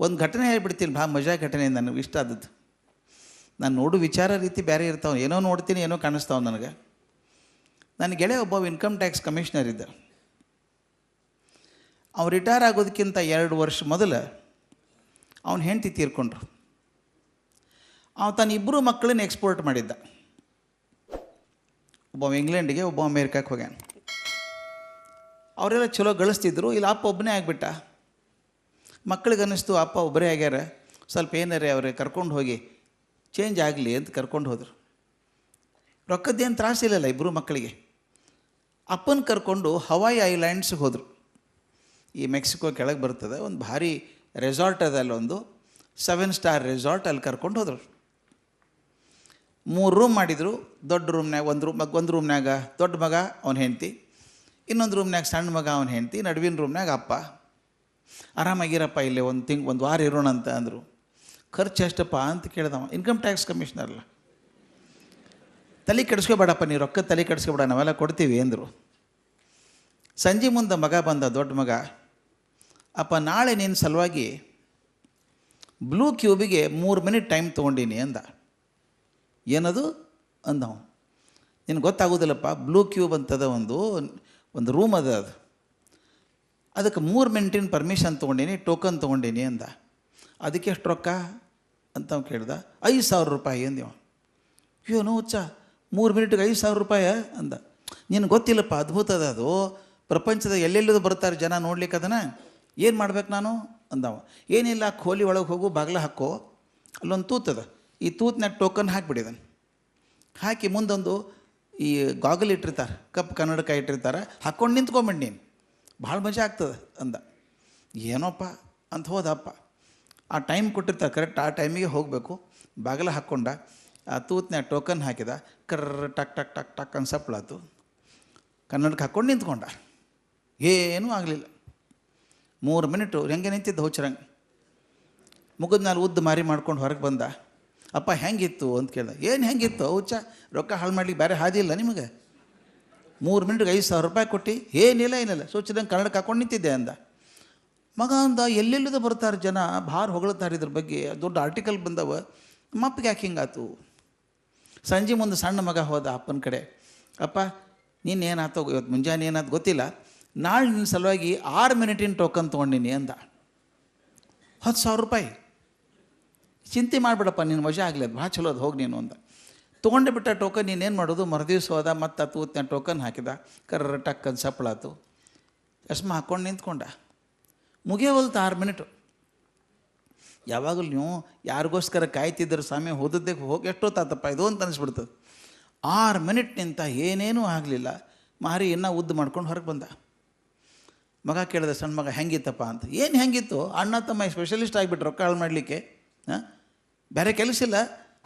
ಒಂದು ಘಟನೆ ಹೇಳ್ಬಿಡ್ತೀನಿ ಭಾಳ ಮಜಾ ಘಟನೆ, ನನಗೆ ಇಷ್ಟ ಆದದ್ದು. ನಾನು ನೋಡು ವಿಚಾರ ರೀತಿ ಬೇರೆ ಇರ್ತಾವೆ, ಏನೋ ನೋಡ್ತೀನಿ, ಏನೋ ಕಾಣಿಸ್ತಾವ ನನಗೆ. ನನ್ನ ಗೆಳೆಯ ಒಬ್ಬ ಇನ್ಕಮ್ ಟ್ಯಾಕ್ಸ್ ಕಮಿಷನರ್ ಇದ್ದ. ಅವ್ನು ರಿಟೈರ್ ಆಗೋದಕ್ಕಿಂತ ಎರಡು ವರ್ಷ ಮೊದಲು ಅವನ ಹೆಂಡತಿ ತೀರ್ಕೊಂಡ್ರು. ಅವನು ತನ್ನ ಇಬ್ಬರು ಮಕ್ಕಳನ್ನ ಎಕ್ಸ್ಪೋರ್ಟ್ ಮಾಡಿದ್ದ. ಒಬ್ಬ ಇಂಗ್ಲೆಂಡಿಗೆ, ಒಬ್ಬ ಅಮೇರಿಕಾಕ್ಕೆ ಹೋಗ್ಯಾನ. ಅವರೆಲ್ಲ ಚಲೋ ಗಳಿಸ್ತಿದ್ರು, ಇಲ್ಲಿ ಅಪ್ಪ ಒಬ್ಬನೇ ಆಗಿಬಿಟ್ಟ. ಮಕ್ಕಳಿಗೆ ಅನ್ನಿಸ್ತು ಅಪ್ಪ, ಒಬ್ಬರೇ ಆಗ್ಯಾರ, ಸ್ವಲ್ಪ ಏನಾರೇ ಅವ್ರಿಗೆ ಕರ್ಕೊಂಡು ಹೋಗಿ ಚೇಂಜ್ ಆಗಲಿ ಅಂತ ಕರ್ಕೊಂಡು ಹೋದರು. ರೊಕ್ಕದ್ದೇನು ತ್ರಾಸಿಲ್ಲಲ್ಲ ಇಬ್ಬರು ಮಕ್ಕಳಿಗೆ. ಅಪ್ಪನ ಕರ್ಕೊಂಡು ಹವಾಯಿ ಐಲ್ಯಾಂಡ್ಸ್ಗೆ ಹೋದರು. ಈ ಮೆಕ್ಸಿಕೋ ಕೆಳಗೆ ಬರ್ತದೆ, ಒಂದು ಭಾರಿ ರೆಸಾರ್ಟ್ ಅದ ಅಲ್ಲೊಂದು ಸೆವೆನ್ ಸ್ಟಾರ್ ರೆಸಾರ್ಟ್ ಅಲ್ಲಿ ಕರ್ಕೊಂಡು ಹೋದರು. ಮೂರು ರೂಮ್ ಮಾಡಿದರು, ದೊಡ್ಡ ರೂಮ್ನಾಗ ಒಂದು ರೂಮ್ ಒಂದು ರೂಮ್ನಾಗ ದೊಡ್ಡ ಮಗ, ಅವನ ಹೆಂಡತಿ. ಇನ್ನೊಂದು ರೂಮ್ನಾಗ ಸಣ್ಣ ಮಗ, ಅವನ ಹೆಂಡತಿ. ನಡುವಿನ ರೂಮ್ನಾಗ ಅಪ್ಪ. ಆರಾಮಾಗಿರಪ್ಪ ಇಲ್ಲಿ ಒಂದು ತಿಂಗ್, ಒಂದು ವಾರ ಇರೋಣ ಅಂತ ಅಂದರು. ಖರ್ಚು ಎಷ್ಟಪ್ಪ ಅಂತ ಕೇಳ್ದವ. ಇನ್ಕಮ್ ಟ್ಯಾಕ್ಸ್ ಕಮಿಷನರ್ ಅಲ್ಲ. ತಲೆ ಕೆಡಿಸ್ಕೋಬೇಡಪ್ಪ ನೀವು ರೊಕ್ಕ ತಲೆ ಕೆಡಿಸ್ಕೋಬೇಡ, ನಾವೆಲ್ಲ ಕೊಡ್ತೀವಿ ಅಂದರು. ಸಂಜೆ ಮುಂದೆ ಮಗ ಬಂದ, ದೊಡ್ಡ ಮಗ. ಅಪ್ಪ, ನಾಳೆ ನಿನ್ನ ಸಲುವಾಗಿ ಬ್ಲೂ ಕ್ಯೂಬಿಗೆ ಮೂರು ಮಿನಿಟ್ ಟೈಮ್ ತೊಗೊಂಡೀನಿ ಅಂದ. ಏನದು? ಅಂದವ. ನಿನಗೆ ಗೊತ್ತಾಗೋದಿಲ್ಲಪ್ಪ ಬ್ಲೂ ಕ್ಯೂಬ್ ಅಂತದ ಒಂದು ಒಂದು ರೂಮ್ ಅದ ಅದು. ಅದಕ್ಕೆ ಮೂರು ಮಿನಿಟಿನ ಪರ್ಮಿಷನ್ ತೊಗೊಂಡೀನಿ ಟೋಕನ್ ತೊಗೊಂಡೀನಿ ಅಂದ. ಅದಕ್ಕೆ ಎಷ್ಟು ರೊಕ್ಕ ಅಂತ ಅವ್ನು ಕೇಳ್ದ, ಐದು ಸಾವಿರ ರೂಪಾಯಿ ಅಂದಿವ ನೋ ಹುಚ್ಚ, ಮೂರು ಮಿನಿಟ್ಗೆ ಐದು ಸಾವಿರ ರೂಪಾಯಿ ಅಂದ. ನಿನಗೆ ಗೊತ್ತಿಲ್ಲಪ್ಪ, ಅದ್ಭುತ ಅದ ಅದು. ಪ್ರಪಂಚದ ಎಲ್ಲೆಲ್ಲದು ಬರ್ತಾರೆ ಜನ ನೋಡ್ಲಿಕ್ಕೆ ಅದನ್ನು? ಏನು ಮಾಡ್ಬೇಕು ನಾನು? ಅಂದವ. ಏನಿಲ್ಲ ಖೋಲಿ ಒಳಗೆ ಹೋಗು, ಬಾಗಿಲ ಹಾಕೋ. ಅಲ್ಲೊಂದು ತೂತದ ಈ ತೂತ್ನಾಗ ಟೋಕನ್ ಹಾಕಿಬಿಡಿದನು ಹಾಕಿ ಮುಂದೊಂದು ಈ ಗಾಗಲ್ ಇಟ್ಟಿರ್ತಾರೆ ಕಪ್ ಕನ್ನಡಕ ಇಟ್ಟಿರ್ತಾರೆ ಹಾಕ್ಕೊಂಡು ನಿಂತ್ಕೊಂಬಿಡಿ ನೀನು. ಭಾಳ ಮಜಾ ಆಗ್ತದೆ ಅಂದ. ಏನೋಪ್ಪ ಅಂತ ಹೋದಪ್ಪ. ಆ ಟೈಮ್ ಕೊಟ್ಟಿರ್ತಾರೆ ಕರೆಕ್ಟ್ ಆ ಟೈಮಿಗೆ ಹೋಗಬೇಕು. ಬಾಗಿಲ ಹಾಕ್ಕೊಂಡ ಆ ತೂತ್ನ್ಯಾಗ ಟೋಕನ್ ಹಾಕಿದ, ಕರ್ರ ಟಕ್ ಟಕ್ ಟಕ್ ಟಕ್ ಅಂತ ಸಪ್ಳಾತು ಕನ್ನಡಕ್ಕೆ ಹಾಕ್ಕೊಂಡು ನಿಂತ್ಕೊಂಡ. ಏನೂ ಆಗಲಿಲ್ಲ. ಮೂರು ಮಿನಿಟು ಹೆಂಗೆ ನಿಂತಿದ್ದ ಹುಚ್ಚರಂಗೆ. ಮುಗಿದ ಮೇಲೆ ಉದ್ದು ಮಾರಿ ಮಾಡ್ಕೊಂಡು ಹೊರಗೆ ಬಂದ. ಅಪ್ಪ, ಹೆಂಗಿತ್ತು ಅಂತ ಕೇಳ್ದೆ. ಏನು ಹೆಂಗಿತ್ತು ಹುಚ್ಚ? ರೊಕ್ಕ ಹಾಳು ಮಾಡ್ಲಿಕ್ಕೆ ಬೇರೆ ಹಾದಿ ಇಲ್ಲ ನಿಮಗೆ? ಮೂರು ಮಿನಿಟ್ಗೆ ಐದು ಸಾವಿರ ರೂಪಾಯಿ ಕೊಟ್ಟು, ಏನಿಲ್ಲ ಏನಿಲ್ಲ ಸೂಚನೆ ಕನ್ನಡಕ್ಕೆ ಹಾಕೊಂಡು ನಿಂತಿದ್ದೆ ಅಂದ. ಮಗ ಅಂದ, ಎಲ್ಲೆಲ್ಲದ ಬರ್ತಾರೆ ಜನ? ಭಾರ ಹೊಗಳ್ತಾರೆ ಇದ್ರ ಬಗ್ಗೆ. ದೊಡ್ಡ ಆರ್ಟಿಕಲ್ ಬಂದವ. ಮಪ್ಪಿಗೆ ಯಾಕೆ ಹಿಂಗಾತು ಸಂಜೆ ಮುಂದೆ ಸಣ್ಣ ಮಗ ಹೋದ ಅಪ್ಪನ ಕಡೆ. ಅಪ್ಪ, ನೀನು ಏನಾಯ್ತೋ? ಇವತ್ತು ಮುಂಜಾನೆ ಏನಾಯ್ತು ಗೊತ್ತಿಲ್ಲ. ನಾಳೆ ನಿನ್ನ ಸಲುವಾಗಿ ಆರು ಮಿನಿಟಿನ ಟೋಕನ್ ತೊಗೊಂಡಿನಿ ಅಂದ. ಹತ್ತು ಸಾವಿರ ರೂಪಾಯಿ. ಚಿಂತೆ ಮಾಡಿಬಿಡಪ್ಪ, ನಿನ್ನ ಮಜಾ ಆಗಲಿ, ಅದು ಭಾಳ ಚಲೋ, ಅದು ಹೋಗಿ ನೀನು ಅಂತ ತೊಗೊಂಡು ಬಿಟ್ಟ ಟೋಕನ್ ನೀನು ಏನು ಮಾಡೋದು? ಮರುದಿವ್ಸ ಹೋದ, ಮತ್ತು ತೂತ್ನ ಟೋಕನ್ ಹಾಕಿದ. ಕರ್ರ ಟಕ್ಕನ್ ಸಪ್ಪಳಾತು. ಚಶ್ಮಾ ಹಾಕ್ಕೊಂಡು ನಿಂತ್ಕೊಂಡ. ಮುಗಿಯವಲ್ತು ಆರು ಮಿನಿಟು. ಯಾವಾಗಲೂ ನೀವು ಯಾರಿಗೋಸ್ಕರ ಕಾಯ್ತಿದ್ದರು ಸ್ವಾಮಿ ಹೋದದ್ದೇ ಹೋಗಿ ಎಷ್ಟೊತ್ತಾತಪ್ಪ, ಇದು ಅಂತ ಅನಿಸ್ಬಿಡ್ತದೆ. ಆರು ಮಿನಿಟ್ ನಿಂತ ಏನೇನೂ ಆಗಲಿಲ್ಲ. ಮಾರಿ ಇನ್ನೂ ಉದ್ದು ಮಾಡ್ಕೊಂಡು ಹೊರಗೆ ಬಂದ. ಮಗ ಕೇಳಿದೆ, ಸಣ್ಣ ಮಗ, ಹೆಂಗಿತ್ತಪ್ಪ? ಅಂತ. ಏನು ಹೆಂಗಿತ್ತು? ಅಣ್ಣ ತಮ್ಮ ಸ್ಪೆಷಲಿಸ್ಟ್ ಆಗಿಬಿಟ್ಟು ರೊಕ್ಕ ಹಾಳು ಮಾಡಲಿಕ್ಕೆ. ಹಾಂ? ಬೇರೆ ಕೆಲಸ ಇಲ್ಲ.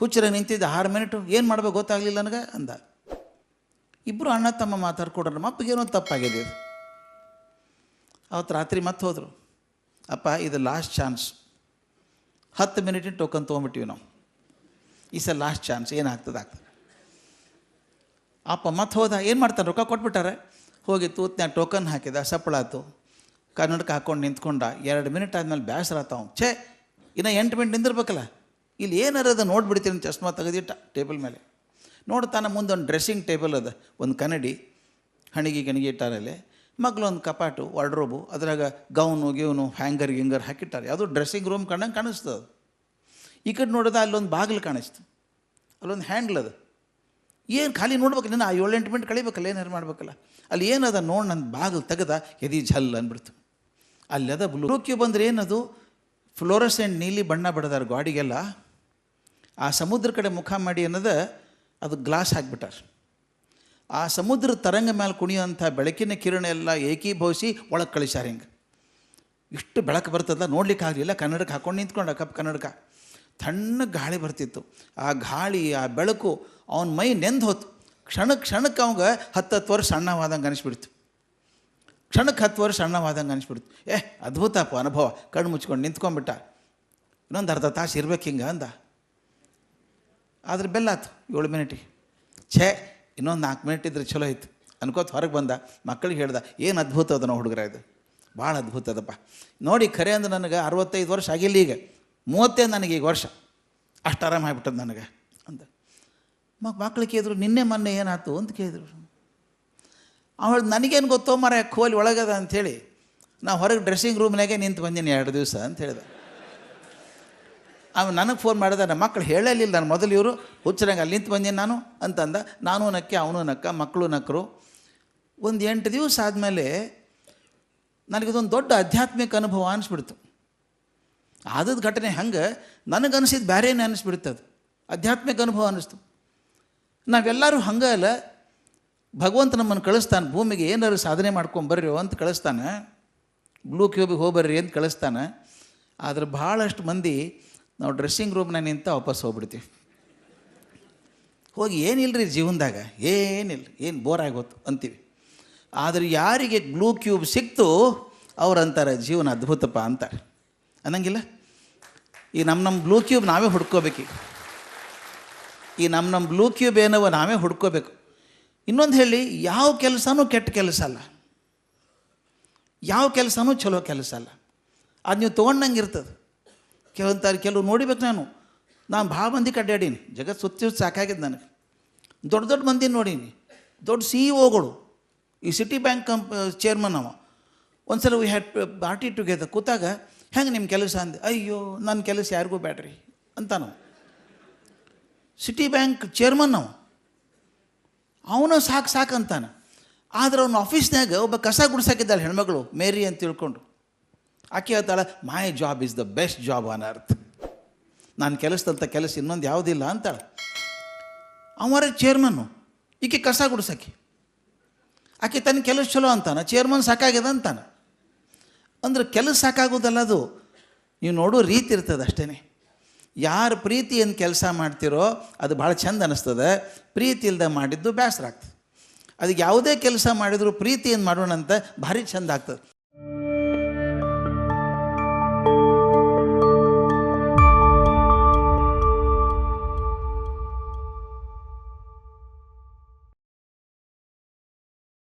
ಹುಚ್ಚರ ನಿಂತಿದ್ದ ಆರು ಮಿನಿಟು, ಏನು ಮಾಡ್ಬೇಕು ಗೊತ್ತಾಗಲಿಲ್ಲ ನನಗೆ ಅಂದ. ಇಬ್ಬರು ಅಣ್ಣ ತಮ್ಮ ಮಾತಾಡ್ಕೊಡ್ರ ಏನೋ ತಪ್ಪಾಗಿದೆ ಅವತ್ತು ರಾತ್ರಿ ಮತ್ತೆ ಹೋದರು. ಅಪ್ಪ, ಇದು ಲಾಸ್ಟ್ ಚಾನ್ಸ್ ಹತ್ತು ಮಿನಿಟಿನ ಟೋಕನ್ ತೊಗೊಂಬಿಟ್ಟಿವಿ ನಾವು. ಈ ಸಲ ಲಾಸ್ಟ್ ಚಾನ್ಸ್ ಏನಾಗ್ತದೆ ಆಗ್ತದೆ ಅಪ್ಪ ಮತ್ತೆ ಹೋದ, ಏನು ಮಾಡ್ತಾರೆ, ರೊಕ್ಕ ಕೊಟ್ಬಿಟ್ಟಾರೆ. ಹೋಗಿ ತೂತ್ನ್ಯಾಗ ಟೋಕನ್ ಹಾಕಿದ ಸಪ್ಪಳಾತು ಕನ್ನಡಕ್ಕೆ ಹಾಕ್ಕೊಂಡು ನಿಂತ್ಕೊಂಡ, ಎರಡು ಮಿನಿಟ್ ಆದಮೇಲೆ ಬೇಸರ ಆತಾವ ಛೇ, ಇನ್ನು ಎಂಟು ಮಿನಿಟ್ ನಿಂದಿರ್ಬೇಕಲ್ಲ. ಇಲ್ಲಿ ಏನಾರದ ನೋಡ್ಬಿಡ್ತೀನಿ ಚಶ್ಮಾ ತೆಗೆದಿಟ್ಟ ಟೇಬಲ್ ಮೇಲೆ. ನೋಡ್ತಾನೆ ಮುಂದೆ ಒಂದು ಡ್ರೆಸ್ಸಿಂಗ್ ಟೇಬಲ್ ಅದ, ಒಂದು ಕನ್ನಡಿ, ಹಣಿಗೆ ಗಣಿಗೆ ಇಟ್ಟಾರಲ್ಲಿ ಮಗ್ಳು ಒಂದು ಕಪಾಟು ವಾರ್ಡ್ರೋಬು ಅದ್ರಾಗ ಗೌನು ಗೀವನು ಹ್ಯಾಂಗರ್ ಗಿಂಗರ್ ಹಾಕಿಟ್ಟಾರೆ. ಅದು ಡ್ರೆಸ್ಸಿಂಗ್ ರೂಮ್ ಕಂಡಂಗೆ ಕಾಣಿಸ್ತದೆ ಈ ಕಡೆ ನೋಡಿದ ಅಲ್ಲೊಂದು ಬಾಗಿಲು ಕಾಣಿಸ್ತು. ಅಲ್ಲೊಂದು ಹ್ಯಾಂಡ್ಲ್ ಅದು. ಏನು ಖಾಲಿ ನೋಡ್ಬೇಕು ನಿನ್ನ ಆ ಏಳೆಂಟು ಮಿನಿಟ್ ಕಳಿಬೇಕಲ್ಲ ಏನಾರು ಮಾಡ್ಬೇಕಲ್ಲ. ಅಲ್ಲಿ ಏನದ ನೋಡಿ ನನ್ನ ಬಾಗಿಲು ತೆಗೆದ ಎದಿ ಝಲ್ ಅಂದ್ಬಿಡ್ತು ಅಲ್ಲಿ ಅದ ಬ್ಲೂ ಬಂದ್ರೆ ಏನದು? ಫ್ಲೋರಸೆಂಟ್ ನೀಲಿ ಬಣ್ಣ ಬಡದಾರ ಗಾಡಿಗೆಲ್ಲ ಆ ಸಮುದ್ರ ಕಡೆ ಮುಖ ಮಾಡಿ ಅನ್ನೋದು ಅದು ಗ್ಲಾಸ್ ಹಾಕ್ಬಿಟ್ಟಾರ. ಆ ಸಮುದ್ರ ತರಂಗ ಮೇಲೆ ಕುಣಿಯುವಂಥ ಬೆಳಕಿನ ಕಿರಣ ಎಲ್ಲ ಏಕೀಭವಿಸಿ ಒಳಗೆ ಕಳಿಸ್ಯಾರ ಹಿಂಗೆ. ಇಷ್ಟು ಬೆಳಕು ಬರ್ತದ ನೋಡ್ಲಿಕ್ಕೆ ಆಗಲಿಲ್ಲ, ಕನ್ನಡಕ್ಕೆ ಹಾಕೊಂಡು ನಿಂತ್ಕೊಂಡ ಕಪ್ ಕನ್ನಡಕ. ತಣ್ಣ ಗಾಳಿ ಬರ್ತಿತ್ತು. ಆ ಗಾಳಿ, ಆ ಬೆಳಕು ಅವನ ಮೈ ನೆಂದು ಹೋತು. ಕ್ಷಣ ಕ್ಷಣಕ್ಕೆ ಅವಂಗೆ ಹತ್ತು ಹತ್ತು ವರ್ಷ ಸಣ್ಣವಾದಂಗೆ ಅನಿಸ್ಬಿಡ್ತು. ಕ್ಷಣಕ್ಕೆ ಹತ್ತು ವರ್ಷ ಸಣ್ಣವಾದಂಗೆ ಅನಿಸ್ಬಿಡ್ತು. ಏ ಅದ್ಭುತಪ್ಪ ಅನುಭವ. ಕಣ್ಣು ಮುಚ್ಕೊಂಡು ನಿಂತ್ಕೊಂಡ್ಬಿಟ್ಟ. ಇನ್ನೊಂದು ಅರ್ಧ ತಾಸು ಇರ್ಬೇಕು ಹಿಂಗೆ ಅಂದ. ಆದ್ರೆ ಬೆಲ್ಲಾತು ಏಳು ಮಿನಿಟಿಗೆ ಛೇ, ಇನ್ನೊಂದು ನಾಲ್ಕು ಮಿನಿಟ್ ಇದ್ರೆ ಚಲೋ ಆಯ್ತು. ಅನ್ಕೋತ ಹೊರಗೆ ಬಂದ, ಮಕ್ಕಳಿಗೆ ಹೇಳ್ದೆ, ಏನು ಅದ್ಭುತ ಅದ ನಾವು ಹುಡುಗರ ಇದು. ಭಾಳ ಅದ್ಭುತ ಅದಪ್ಪ. ನೋಡಿ, ಖರೆ ಅಂದ್ರೆ ನನಗೆ ಅರವತ್ತೈದು ವರ್ಷ ಆಗಿಲ್ಲ ಈಗ. ಮೂವತ್ತೇ ನನಗೆ ಈಗ ವರ್ಷ. ಅಷ್ಟು ಆರಾಮ ನನಗೆ ಅಂತ ಮಕ್, ಮಕ್ಳು ಕೇಳಿದ್ರು, ನಿನ್ನೆ ಮೊನ್ನೆ ಏನಾಯ್ತು ಅಂತ ಕೇಳಿದ್ರು. ಅವಳು ನನಗೇನು ಗೊತ್ತೋ ಮರ ಕೋಲಿ ಒಳಗದ ಅಂಥೇಳಿ ನಾ ಹೊರಗೆ ಡ್ರೆಸ್ಸಿಂಗ್ ರೂಮ್ನಾಗೆ ನಿಂತು ಬಂದೀನಿ ಎರಡು ದಿವಸ ಅಂತ ಹೇಳಿದ. ಅವ ನನಗೆ ಫೋನ್ ಮಾಡಿದ, ನಮ್ಮ ಮಕ್ಕಳು ಹೇಳಲಿಲ್ಲ, ನಾನು ಮೊದಲು ಇವರು ಹುಚ್ಚರಂಗೆ ಅಲ್ಲಿ ನಿಂತು ಬಂದೀನಿ ನಾನು, ಅಂತಂದ. ನಾನು ನಕ್ಕೆ, ಅವನು ನಕ್ಕ, ಮಕ್ಕಳು ನಕ್ಕರು ಒಂದು ಎಂಟು ದಿವಸ ಆದಮೇಲೆ ನನಗಿದೊಂದು ದೊಡ್ಡ ಆಧ್ಯಾತ್ಮಿಕ ಅನುಭವ ಅನಿಸ್ಬಿಡ್ತು. ಆದದ ಘಟನೆ ಹಂಗೆ ನನಗನ್ಸಿದ್ದು ಬೇರೆನೇ ಅನ್ನಿಸ್ಬಿಡ್ತು ಅದು. ಆಧ್ಯಾತ್ಮಿಕ ಅನುಭವ ಅನ್ನಿಸ್ತು ನಾವೆಲ್ಲರೂ ಹಂಗೆ ಅಲ್ಲ, ಭಗವಂತ ನಮ್ಮನ್ನು ಕಳಿಸ್ತಾನೆ, ಭೂಮಿಗೆ ಏನಾದ್ರು ಸಾಧನೆ ಮಾಡ್ಕೊಂಬರ್ರಿ ಅಂತ ಕಳಿಸ್ತಾನೆ. ಬ್ಲೂ ಕ್ಯೂಬಿಗೆ ಹೋಗ್ಬರ್ರಿ ಅಂತ ಕಳಿಸ್ತಾನೆ. ಆದ್ರೆ ಭಾಳಷ್ಟು ಮಂದಿ ನಾವು ಡ್ರೆಸ್ಸಿಂಗ್ ರೂಮ್ನ ನಿಂತ ವಾಪಸ್ ಹೋಗ್ಬಿಡ್ತೀವಿ. ಹೋಗಿ ಏನಿಲ್ಲ ರೀ ಜೀವನದಾಗ? ಏನಿಲ್ಲ, ಏನು ಬೋರ್ ಆಗೋತು ಅಂತೀವಿ. ಆದರೆ ಯಾರಿಗೆ ಬ್ಲೂ ಕ್ಯೂಬ್ ಸಿಕ್ತು, ಅವ್ರು ಅಂತಾರೆ, ಜೀವನ ಅದ್ಭುತಪ್ಪ ಅಂತಾರೆ. ಅನ್ನಂಗಿಲ್ಲ? ಈ ನಮ್ಮ ನಮ್ಮ ಬ್ಲೂ ಕ್ಯೂಬ್ ನಾವೇ ಹುಡ್ಕೋಬೇಕೀಗ. ಈ ನಮ್ಮ ನಮ್ಮ ಬ್ಲೂ ಕ್ಯೂಬ್ ಏನವ ನಾವೇ ಹುಡ್ಕೋಬೇಕು. ಇನ್ನೊಂದು ಹೇಳಿ, ಯಾವ ಕೆಲಸನೂ ಕೆಟ್ಟ ಕೆಲಸ ಅಲ್ಲ. ಯಾವ ಕೆಲಸನೂ ಚಲೋ ಕೆಲಸ ಅಲ್ಲ. ಅದು ನೀವು ತೊಗೊಂಡಂಗೆ ಇರ್ತದೆ. ಕೆಲವಂತಾರೆ ಕೆಲವು ನೋಡಿಬೇಕು ನಾನು. ನಾನು ಭಾಳ ಮಂದಿ ಕಡ್ಡಾಡೀನಿ ಜಗತ್ತು ಸುತ್ತಿ ಸಾಕಾಗಿದೆ ನನಗೆ. ದೊಡ್ಡ ದೊಡ್ಡ ಮಂದಿ ನೋಡೀನಿ. ದೊಡ್ಡ ಸಿ ಇ ಒಗಳು ಈ ಸಿಟಿ ಬ್ಯಾಂಕ್ ಕಂಪ್ ಚೇರ್ಮನ್ ಅವ. ಒಂದು ಸಲ ವಿ ಹ್ಯಾಡ್ ಪಾರ್ಟಿ ಟುಗೆದರ್ ಕೂತಾಗ, ಹೆಂಗೆ ನಿಮ್ಮ ಕೆಲಸ? ಅಂದೆ, ಅಯ್ಯೋ ನನ್ನ ಕೆಲಸ ಯಾರಿಗೂ ಬೇಡ್ರಿ ಅಂತ ನಾವು ಸಿಟಿ ಬ್ಯಾಂಕ್ ಚೇರ್ಮನ್ ಅವ. ಅವನು ಸಾಕು ಸಾಕು ಅಂತಾನೆ. ಆದ್ರೆ ಅವ್ನ ಆಫೀಸ್ನಾಗ ಒಬ್ಬ ಕಸ ಗುಡ್ಸಾಕಿದ್ದಾಳೆ ಹೆಣ್ಮಗಳು, ಮೇರಿ ಅಂತ ತಿಳ್ಕೊಂಡು. ಆಕೆ ಹೇಳ್ತಾಳೆ my job is the best job on earth ನಾನು ಕೆಲಸದಂಥ ಕೆಲಸ ಇನ್ನೊಂದು ಯಾವುದಿಲ್ಲ ಅಂತಾಳೆ. ಅವರ ಚೇರ್ಮನ್ನು ಈಕೆ ಕಸ ಗುಡ್ಸಕ್ಕೆ. ಆಕೆ ತನ್ನ ಕೆಲಸ ಚಲೋ ಅಂತಾನೆ ಚೇರ್ಮನ್ ಸಾಕಾಗ್ಯದ ಅಂತಾನೆ. ಅಂದ್ರೆ ಕೆಲಸ ಸಾಕಾಗೋದಲ್ಲ ಅದು. ನೀವು ನೋಡೋ, ರೀತಿ ಇರ್ತದೆ ಅಷ್ಟೇ ಯಾರು ಪ್ರೀತಿಯನ್ನು ಕೆಲಸ ಮಾಡ್ತಿರೋ, ಅದು ಭಾಳ ಚಂದ ಅನ್ನಿಸ್ತದೆ ಪ್ರೀತಿ ಇಲ್ಲದೆ ಮಾಡಿದ್ದು ಬೇಸರ ಆಗ್ತದೆ. ಅದಕ್ಕೆ ಯಾವುದೇ ಕೆಲಸ ಮಾಡಿದರೂ ಪ್ರೀತಿಯನ್ನು ಮಾಡೋಣ ಅಂತ ಭಾರಿ ಚಂದ ಆಗ್ತದೆ.